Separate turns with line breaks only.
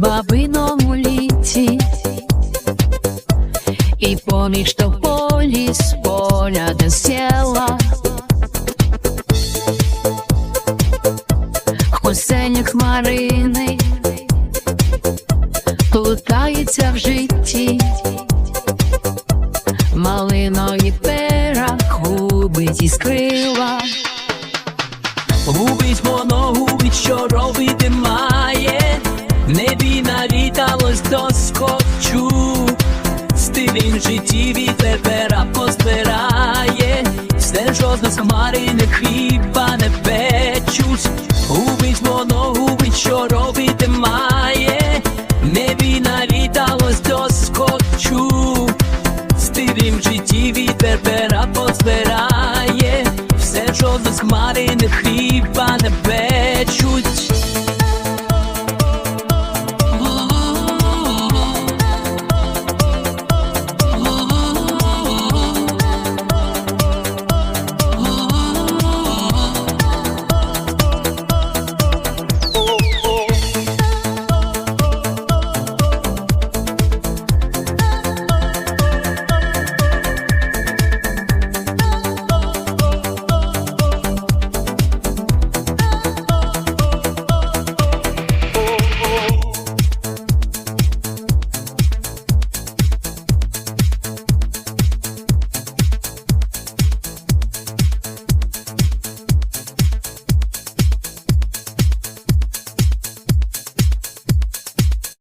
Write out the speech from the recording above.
бабиному літі, і поміж тополі з поля до села, Осені хмарини плутається в житті, малиної пера губить іскрила,
губить воно, губить, що робити має небі навіталось доскочу, Стилін в житті від тепера позбирає, все жодно самари не хліба не печуть, убить воно, убить, що робити має, небі навіталось доскочу, Стилін в житті від тепера позбирає, все жодно з хмари не хліба не печуть.